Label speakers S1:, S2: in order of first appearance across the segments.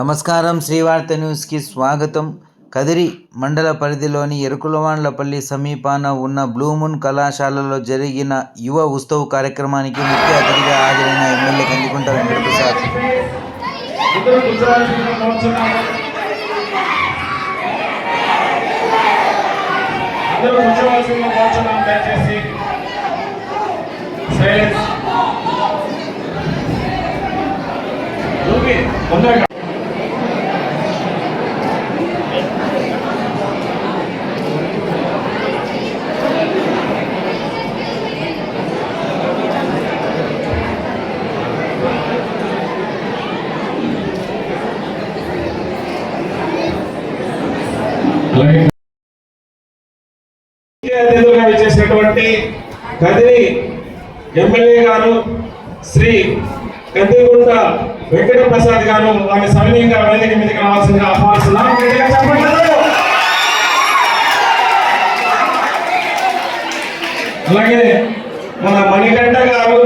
S1: నమస్కారం. శ్రీవార్త న్యూస్కి స్వాగతం. కదిరి మండల పరిధిలోని ఎరుకులవాండ్లపల్లి సమీపాన ఉన్న బ్లూమూన్ కళాశాలలో జరిగిన యువ ఉత్సవ్ కార్యక్రమానికి ముఖ్య అతిథిగా హాజరైన ఎమ్మెల్యే కందికుంట వెంకటప్రసాద్.
S2: అందరూ కూర్చోవాల్సిన కోరుచున్నాం దయచేసి. సైలెన్స్ రూపి తొందరగా అలాగే ముఖ్య అతిథులుగా ఇచ్చేసినటువంటి కదిరి ఎమ్మెల్యే గారు శ్రీ కందిగుంట వెంకట ప్రసాద్ గారు వారి సమయంగా వేదిక మీదకి రావాల్సిందిగా ఆహ్వానిస్తున్నాం. అలాగే మన మణికంఠ గారు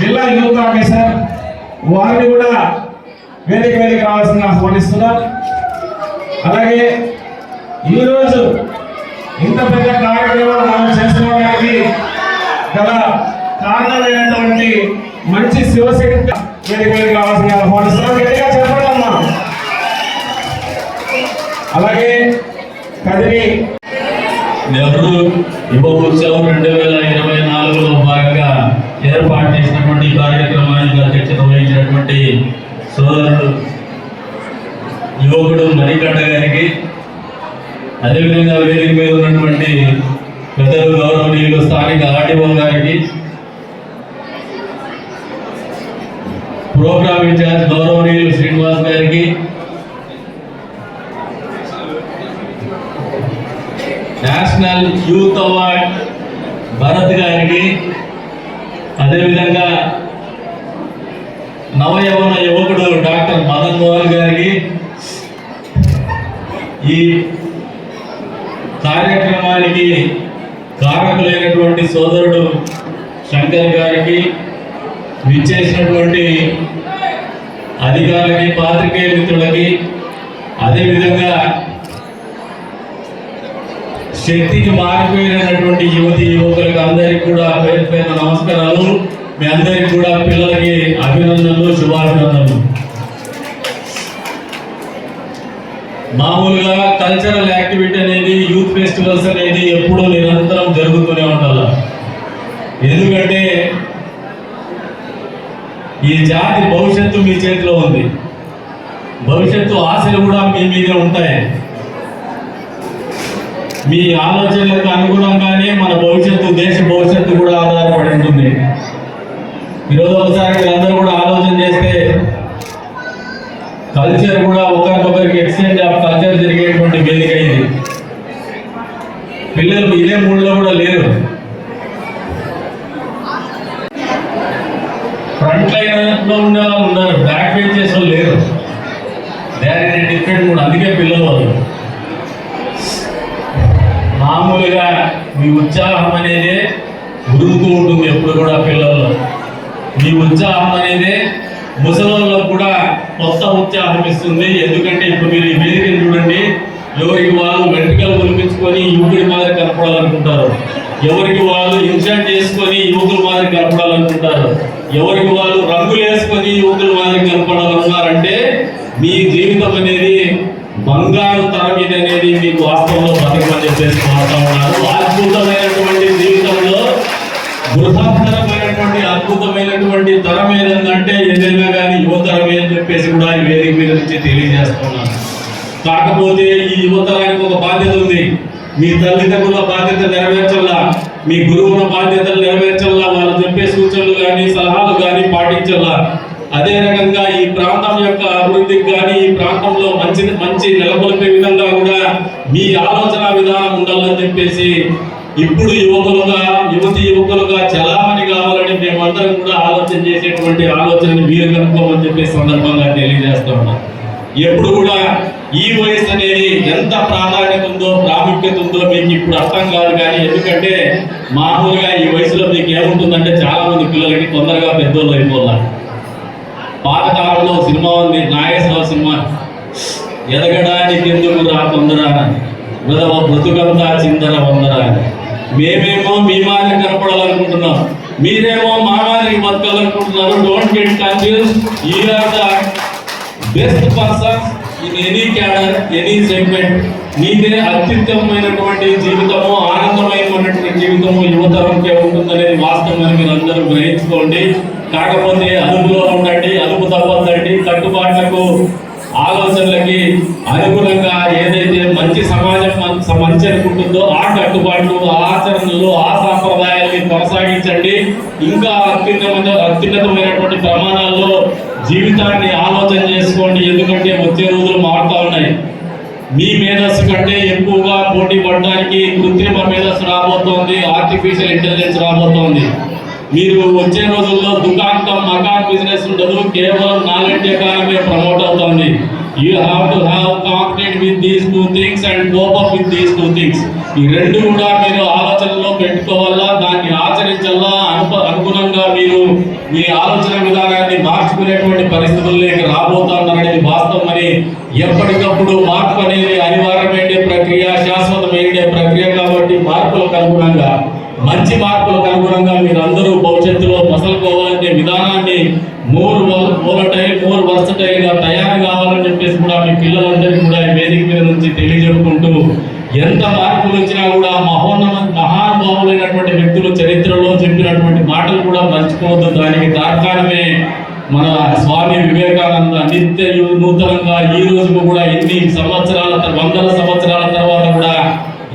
S2: జిల్లా యూత్ ఆఫీసర్ వారిని కూడా వేదిక మీదకి రావాల్సిందిగా ఆహ్వానిస్తున్నాం. అలాగే ఈరోజు ఇంత పెద్ద కార్యక్రమాలు మనం చేసుకోవడానికి గల కారణమైనటువంటి మంచి శివశక్తి వేదిక కావాల్సిన ఆహ్వానిస్తున్నాం గట్టిగా చెప్పండి అమ్మా. అలాగే కదిరి.
S3: నెహ్రూ యువ ఉత్సవం రెండు వేల ఇరవై నాలుగులో భాగంగా ఏర్పాటు చేసినటువంటి కార్యక్రమానికి అధ్యక్షత వహించినటువంటి సోదరుడు యువకుడు అదేవిధంగా వేదిక మీద ఉన్నటువంటి పెద్దలు గౌరవనీయులు స్థానిక ఆర్టీఓ గారికి ప్రోగ్రామ్ ఇన్ఛార్జ్ గౌరవనీయులు శ్రీనివాస్ గారికి నేషనల్ యూత్ అవార్డ్ భరత్ గారికి అదేవిధంగా నవయవన యువకుడు డాక్టర్ మదన్ మోహన్ గారికి ఈ కార్యక్రమానికి కారకులైనటువంటి సోదరుడు శంకర్ గారికి విచ్చేసినటువంటి అధికారులకి పాత్రికేయ మిత్రులకి అదేవిధంగా శక్తికి మారిపోయినటువంటి యువతి యువకులకు అందరికి కూడా పేరు పేరు నమస్కారాలు. మీ అందరికి కూడా పిల్లలకి అభినందనలు శుభాభినందనలు. మామూలుగా కల్చరల్ యాక్టివిటీ అనేది యూత్ ఫెస్టివల్స్ అనేది ఎప్పుడూ నిరంతరం జరుగుతూనే ఉండాలి. ఎందుకంటే ఈ జాతి భవిష్యత్తు మీ చేతిలో ఉంది. భవిష్యత్తు ఆశలు కూడా మీ మీద ఉంటాయి. మీ ఆలోచనలకు అనుగుణంగానే మన భవిష్యత్తు దేశ భవిష్యత్తు కూడా ఆధారపడి ఉంటుంది. ఈరోజు ఒకసారి వీళ్ళందరూ కూడా ఆలోచన చేస్తే కల్చర్ కూడా ఒకరికొకరికి ఎక్స్చేంజ్ ఆఫ్ కల్చర్ జరిగేటువంటి వేదిక ఇది పిల్లలు ఇదే మూడులో కూడా లేరు. ఫ్రంట్ లైన్లో ఉన్న ఉన్నారు బ్యాక్ బెంచ్ వాళ్ళు లేరు. దే ఆర్ ఇన్ డిఫరెంట్ మూడు అందుకే పిల్లలు వాళ్ళు. మామూలుగా మీ ఉత్సాహం అనేది ఉరుకుతూ ఉంటుంది ఎప్పుడు కూడా పిల్లల్లో. మీ ఉత్సాహం అనేది ముసలంలో కూడా కొత్త ఉత్సాహం ఇస్తుంది. ఎందుకంటే ఇప్పుడు మీరు ఈ వేదికను చూడండి ఎవరికి వాళ్ళు వెంట్రుకలు ఒలిపించుకొని యువకుడి మాదిరి కనపడాలనుకుంటారు. ఎవరికి వాళ్ళు ఇన్సర్ట్ చేసుకొని యువకుల మాదిరి కనపడాలనుకుంటారు. ఎవరికి వాళ్ళు రంగులు వేసుకొని యువకుల మాదిరి కనపడాలన్నారంటే మీ జీవితం అనేది బంగారు తరం అనేది మీకు వాస్తవంలో బతకమని చెప్పేసి కోరుతా ఉన్నారు. అద్భుతమైనటువంటి జీవితంలో బృహత్తరమైనటువంటి అద్భుతమైనటువంటి తరం ఏదంటే ఏదైనా కానీ యువతరమే అని చెప్పేసి కూడా ఈ వేదిక మీద నుంచి తెలియజేస్తున్నాను కాకపోతే ఈ యువతరానికి ఒక బాధ్యత ఉంది. మీ తల్లిదండ్రుల బాధ్యత నెరవేర్చాలా? మీ గురువుల బాధ్యతలు నెరవేర్చాలా? వాళ్ళు చెప్పే సూచనలు కానీ సలహాలు కానీ పాటించాలా? అదే రకంగా ఈ ప్రాంతం యొక్క అభివృద్ధికి కానీ ఈ ప్రాంతంలో మంచి మంచి నెలకొల్పే విధంగా కూడా మీ ఆలోచన విధానం ఉండాలని చెప్పేసి ఇప్పుడు యువకులుగా యువతి యువకులుగా చలామణి కావాలని మేమందరం కూడా ఆలోచన చేసేటువంటి ఆలోచనని మీరు కనుక్కోమని చెప్పే సందర్భంగా తెలియజేస్తా ఉన్నాం. ఎప్పుడు కూడా ఈ వయసు అనేది ఎంత ప్రాధాన్యత ఉందో ప్రాముఖ్యత ఉందో మీకు ఇప్పుడు అర్థం కాదు కానీ ఎందుకంటే మామూలుగా ఈ వయసులో మీకు ఏముంటుందంటే చాలా మంది పిల్లలకి తొందరగా పెద్దోళ్ళు అయిపోవాలి పాతకాలంలో సినిమా ఉంది నాగేశ్వరరావు సినిమా. ఎదగడానికి ఎందుకు రా తొందర? విధవ బ్రతుకంతా చిందర వందర. మేమేమో మీ మాదిరి కనపడాలనుకుంటున్నాం. మీరేమో మా మాదిరి బతకాలనుకుంటున్నారు. Don't get confuse you are the best persons in any cadre any segment నీదే అత్యుత్తమమైనటువంటి జీవితము ఆనందమైనటువంటి జీవితము యువతరంకే ఉంటుందనేది వాస్తవం మీరు అందరూ గ్రహించుకోండి. కాకపోతే అదుపులో ఉండండి అదుపు తప్పదండి కట్టుబాట్లకు ఆలోచనలకి అనుగుణంగా ఏదైతే మంచి సమాజం మంచి అనుకుంటుందో ఆ కట్టుబాట్లు ఆ ఆచరణలు ఆ సాంప్రదాయాల్ని కొనసాగించండి. ఇంకా అత్యున్నత అత్యున్నతమైన జీవితాన్ని ఆలోచన చేసుకోండి. ఎందుకంటే వచ్చే రోజులు మారుతా ఉన్నాయి. మీ మేధస్సు కంటే ఎక్కువగా పోటీ పడడానికి కృత్రిమ మేధస్సు రాబోతోంది. ఆర్టిఫిషియల్ ఇంటెలిజెన్స్ రాబోతోంది. మీరు వచ్చే రోజుల్లో దుకాణం మకాన్ బిజినెస్ ఉండదు. కేవలం నాలెడ్జ్ ఎకానమీ ప్రమోట్ అవుతోంది. You have to have concrete with these two things and cope up with these two things ఈ రెండు కూడా మీరు ఆలోచనలో పెట్టుకోవాలా? దాన్ని ఆచరించాలా? అనుప అనుగుణంగా మీరు మీ ఆలోచన విధానాన్ని మార్చుకునేటువంటి పరిస్థితుల్లోకి రాబోతున్నారనేది వాస్తవం అని ఎప్పటికప్పుడు మార్పు అనేది అనివార్యమైన ప్రక్రియ శాశ్వతమైన ప్రక్రియ కాబట్టి మార్పులకు అనుగుణంగా మంచి మార్పులకు అనుగుణంగా మీరు అందరూ భవిష్యత్తులో మసలుకోవాలనే విధానాన్ని మోర్ మోలటైల్ మోర్ వర్సటైల్గా రావాలని చెప్పేసి కూడా మీ పిల్లలందరికీ కూడా ఈ వేదిక మీద నుంచి తెలియజెప్పుకుంటూ ఎంత మార్పులు వచ్చినా కూడా మహోన్నత మహానుభావులైనటువంటి వ్యక్తులు చరిత్రలో చెప్పినటువంటి మాటలు కూడా మర్చిపోవద్దు. దానికి తార్కాణమే మన స్వామి వివేకానంద నిత్య నూతనంగా ఈ రోజుకు కూడా ఎన్ని సంవత్సరాల వందల సంవత్సరాల తర్వాత కూడా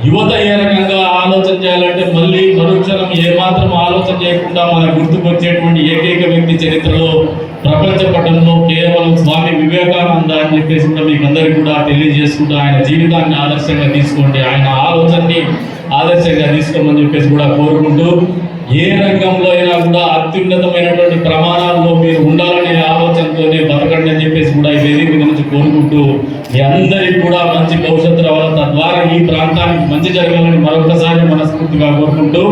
S3: యువత ఏ రకంగా ఆలోచన చేయాలంటే మళ్ళీ మరుక్షణం ఏమాత్రం ఆలోచన చేయకుండా మన గుర్తుకొచ్చేటువంటి ఏకైక వ్యక్తి చరిత్రలో ప్రపంచ పటంలో కేవలం స్వామి వివేకానంద అని చెప్పేసి కూడా మీకు అందరికీ కూడా తెలియజేసుకుంటూ ఆయన జీవితాన్ని ఆదర్శంగా తీసుకోండి. ఆయన ఆలోచనని ఆదర్శంగా తీసుకోమని చెప్పేసి కూడా కోరుకుంటూ ఏ రంగంలో అయినా కూడా అత్యున్నతమైనటువంటి ప్రమాణాల్లో మీరు ఉండాలనే ఆలోచనతోనే బతకండి అని చెప్పేసి కూడా ఈ వేదిక నుంచి కోరుకుంటూ మీ అందరికీ కూడా మంచి భవిష్యత్తు రావాలి తద్వారా ఈ ప్రాంతానికి మంచి జరగాలని మరొకసారి మనస్ఫూర్తిగా కోరుకుంటూ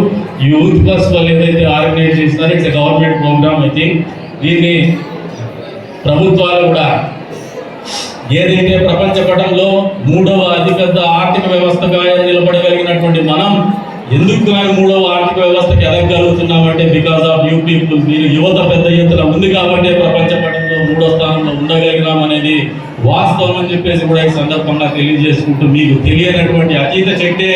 S3: ఈ యూత్ వాళ్ళు ఏదైతే ఆర్గనైజ్ చేస్తున్నారో it's government program I think. దీన్ని ప్రభుత్వాలు కూడా ఏదైతే ప్రపంచ పటంలో మూడవ అతిపెద్ద ఆర్థిక వ్యవస్థగా నిలబడగలిగినటువంటి మనం ఎందుకు కానీ మూడవ ఆర్థిక వ్యవస్థకి ఎదగలుగుతున్నామంటే బికాస్ ఆఫ్ యూ పీపుల్ మీరు యువత పెద్ద ఎత్తున ఉంది కాబట్టి ప్రపంచ పటం మూడో స్థానంలో ఉండగలిగినాం అనేది వాస్తవం అని చెప్పేసి కూడా ఈ సందర్భంగా తెలియజేసుకుంటూ మీకు తెలియనటువంటి అతీత శక్తే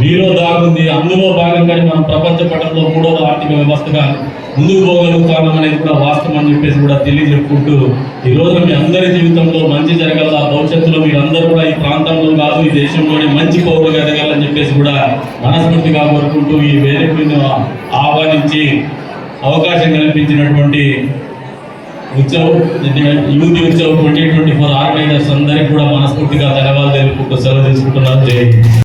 S3: మీలో దాగుంది. అందులో భాగంగానే మనం ప్రపంచ పటంలో మూడవ ఆర్థిక వ్యవస్థగా ముందుకు పోగలుగుతాం అనేది కూడా వాస్తవం అని చెప్పేసి కూడా తెలియజెప్పుకుంటూ ఈ రోజు మీ అందరి జీవితంలో మంచి జరగాల భవిష్యత్తులో మీరందరూ అందరూ కూడా ఈ ప్రాంతంలో కాదు ఈ దేశంలోనే మంచి పౌరులుగా ఎదగాలని చెప్పేసి కూడా మనస్ఫూర్తిగా కోరుకుంటూ ఈ వేదిక మీద ఆహ్వానించి అవకాశం కల్పించినటువంటి Utsav youth Utsav twenty twenty four organizers అందరికీ కూడా మనస్ఫూర్తిగా ధన్యవాదాలు తెలుపుకుంటూ సెలవు తీసుకుంటున్నారు జై